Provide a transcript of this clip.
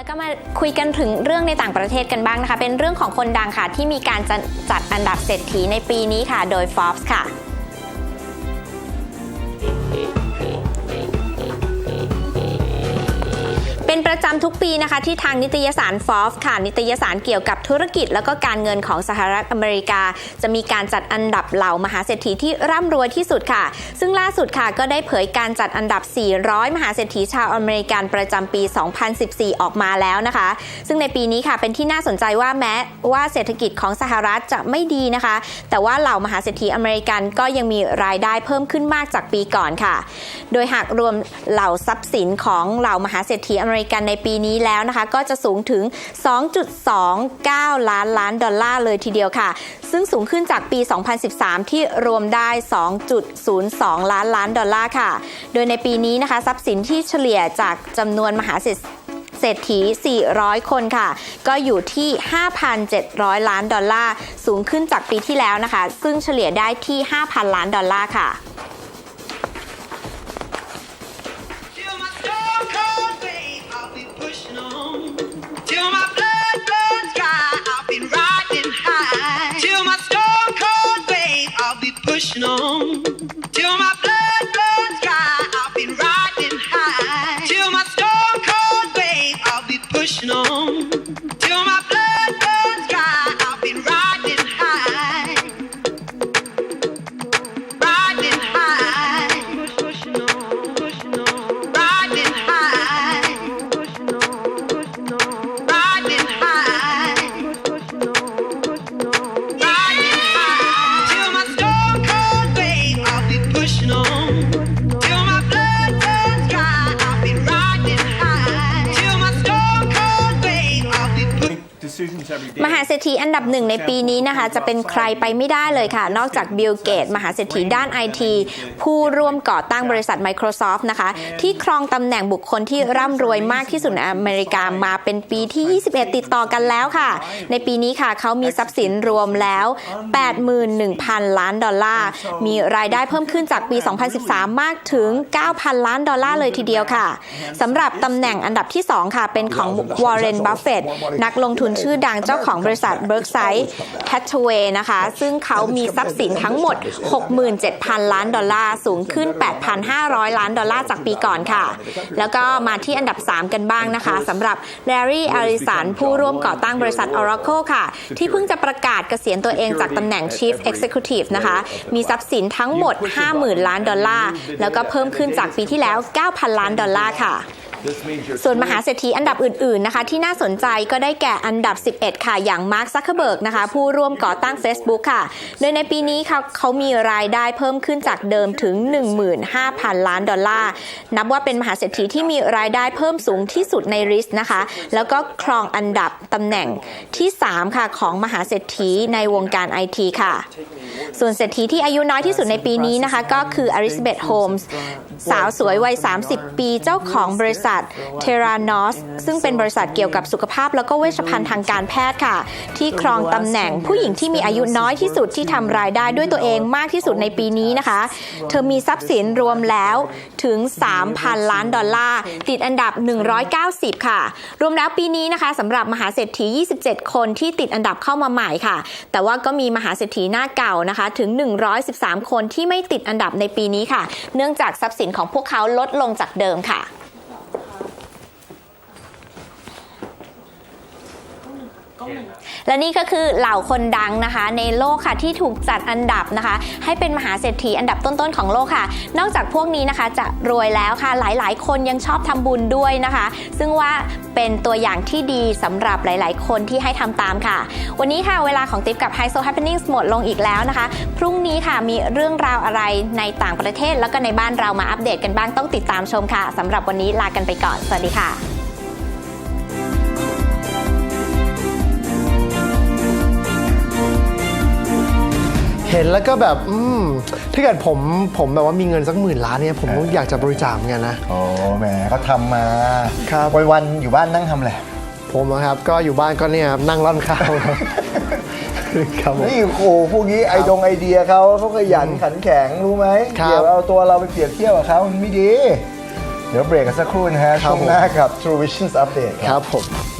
แล้วก็มาคุยกันถึงเรื่องในต่างประเทศกันบ้างนะคะ เป็นเรื่องของคนดังค่ะที่มีการจัดจัดอันดับเศรษฐีในปีนี้ค่ะ โดย Forbes ค่ะ จำทุกปีนะคะที่ทางนิตยสาร Forbes ค่ะ นิตยสารเกี่ยวกับธุรกิจ แล้วก็การเงินของสหรัฐอเมริกา จะมีการจัดอันดับเหล่ามหาเศรษฐีที่ร่ำรวยที่สุดค่ะ ซึ่งล่าสุดค่ะก็ได้เผยการจัดอันดับ 400 มหาเศรษฐีชาวอเมริกันประจำปี 2014 ออกมาแล้วนะคะ ซึ่งในปีนี้ค่ะเป็นที่น่าสนใจว่าแม้ว่าเศรษฐกิจของสหรัฐจะไม่ดีนะคะ แต่ว่าเหล่ามหาเศรษฐีอเมริกันก็ยังมีรายได้เพิ่มขึ้นมากจากปีก่อนค่ะ โดยหากรวมเหล่าทรัพย์สินของเหล่ามหาเศรษฐีอเมริกันในปีนี้แล้วนะคะ ก็จะสูงถึง 2.29 ล้านล้านดอลลาร์เลยทีเดียวค่ะ ซึ่งสูงขึ้นจากปี 2013 ที่รวมได้ 2.02 ล้านล้านดอลลาร์ค่ะ โดยในปีนี้นะคะ ทรัพย์สินที่เฉลี่ยจากจำนวนมหาเศรษฐเศรษฐี 400 คนค่ะ ก็อยู่ที่ 5,700 ล้านดอลลาร์ สูงขึ้นจากปีที่แล้วนะคะ ซึ่งเฉลี่ยได้ที่ 5,000 ล้านดอลลาร์ค่ะ my stone cold grave, I'll be pushing on. Till my blood runs dry, I've been riding high. Till my stone cold grave, I'll be pushing on. Till my blood มหาเศรษฐีอันดับหนึ่งในปีนี้นะคะ จะเป็นใครไปไม่ได้เลยค่ะ นอกจากบิลเกต มหาเศรษฐีด้านไอทีผู้ร่วมก่อตั้งบริษัท Microsoft นะคะ ที่ครองตำแหน่งบุคคลที่ร่ำรวยมากที่สุดในอเมริกามาเป็นปีที่ 21 ติดต่อกันแล้วค่ะ ในปีนี้ค่ะเขามีทรัพย์สินรวมแล้ว 81,000 ล้านดอลลาร์ มีรายได้เพิ่มขึ้นจากปี 2013 มากถึง 9,000 ล้านดอลลาร์เลยทีเดียวค่ะสำหรับตำแหน่งอันดับที่ 2 ค่ะ เป็นของวอร์เรน บัฟเฟตนักลงทุนชื่อคือดังเจ้าของบริษัท Berkshire Hathaway นะคะ ซึ่งเขามีทรัพย์สินทั้งหมด 67,000 ล้านดอลลาร์ สูงขึ้น 8,500 ล้านดอลลาร์จากปีก่อนค่ะ แล้วก็มาที่อันดับ 3 กันบ้างนะคะสำหรับ Larry Ellison ผู้ร่วมก่อตั้งบริษัท Oracle ค่ะ ที่เพิ่งจะประกาศเกษียณตัวเองจากตำแหน่ง Chief Executive นะคะ มีทรัพย์สินทั้งหมด 50,000 ล้านดอลลาร์ แล้วก็เพิ่มขึ้นจากปีที่แล้ว 9,000 ล้านดอลลาร์ค่ะ ส่วนมหาเศรษฐีอันดับอื่นๆนะคะที่น่าสนใจก็ได้แก่อันดับ 11 ค่ะ อย่างมาร์คซักเคอร์เบิร์กนะคะผู้ร่วมก่อตั้ง Facebook ค่ะ โดยในปีนี้เขาเขามีรายได้เพิ่มขึ้นจากเดิมถึง 15,000 ล้านดอลลาร์ นับว่าเป็นมหาเศรษฐีที่มีรายได้เพิ่มสูงที่สุดในริสนะคะ แล้วก็ครองอันดับตำแหน่งที่ 3 ค่ะของมหาเศรษฐีในวงการไอทีค่ะ ส่วนเศรษฐีที่อายุน้อยที่สุดในปีนี้นะคะ ก็คืออริสเบธโฮมส์สาวสวยวัย 30 ปีเจ้าของบริษัทเทรานอสซึ่งเป็นบริษัทเกี่ยวกับสุขภาพแล้วก็เวชภัณฑ์ทางการแพทย์ค่ะ ที่ครองตำแหน่งผู้หญิงที่มีอายุน้อยที่สุดที่ทำรายได้ด้วยตัวเองมากที่สุดในปีนี้นะคะ เธอมีทรัพย์สินรวมแล้วถึง 3,000 ล้านดอลลาร์ติดอันดับ 190 ค่ะ รวมแล้วปีนี้นะคะสำหรับมหาเศรษฐี 27 คนที่ติดอันดับเข้ามาใหม่ค่ะ แต่ว่าก็มีมหาเศรษฐีหน้าเก่านะคะถึง 113 คนที่ไม่ติดอันดับในปีนี้ค่ะ เนื่องจากทรัพย์สินของพวกเขาลดลงจากเดิมค่ะ และนี่ก็คือเหล่าคนดังนะคะ ในโลกค่ะที่ถูกจัดอันดับนะคะ ให้เป็นมหาเศรษฐีอันดับต้นๆของโลกค่ะ นอกจากพวกนี้นะคะจะรวยแล้วค่ะหลายๆ คนยังชอบทำบุญด้วยนะคะ ซึ่งว่าเป็นตัวอย่างที่ดีสำหรับหลาย ๆ คนที่ให้ทำตามค่ะ วันนี้ค่ะเวลาของติ๊บกับ High So Happenings หมดลงอีกแล้วนะคะ พรุ่งนี้ค่ะมีเรื่องราวอะไรในต่างประเทศแล้วก็ในบ้านเรามาอัปเดตกันบ้างต้องติดตามชมค่ะสำหรับวันนี้ลากันไปก่อน สวัสดีค่ะ เห็นแล้วก็แบบอืมถ้าเกิดผมผมแบบว่ามีเงินสักหมื่นล้านเนี่ยผมก็อยากจะบริจาคเหมือนกันนะ โอ้แหมเขาทำมาครับ วันวันๆอยู่บ้านนั่งทำอะไรผมนะครับก็อยู่บ้านก็เนี่ยครับนั่งร่อนข้าวครับครับผม นี่โอ้โหพวกนี้ไอดงไอเดียเขาเขาขยันขันแข็งรู้ไหมครับเดี๋ยวเอาตัวเราไปเปรียบเทียบกับเขามันไม่ดี เดี๋ยวเบรกกันสักครู่นะฮะครับช่วงหน้ากับ True Visions Update ครับผมค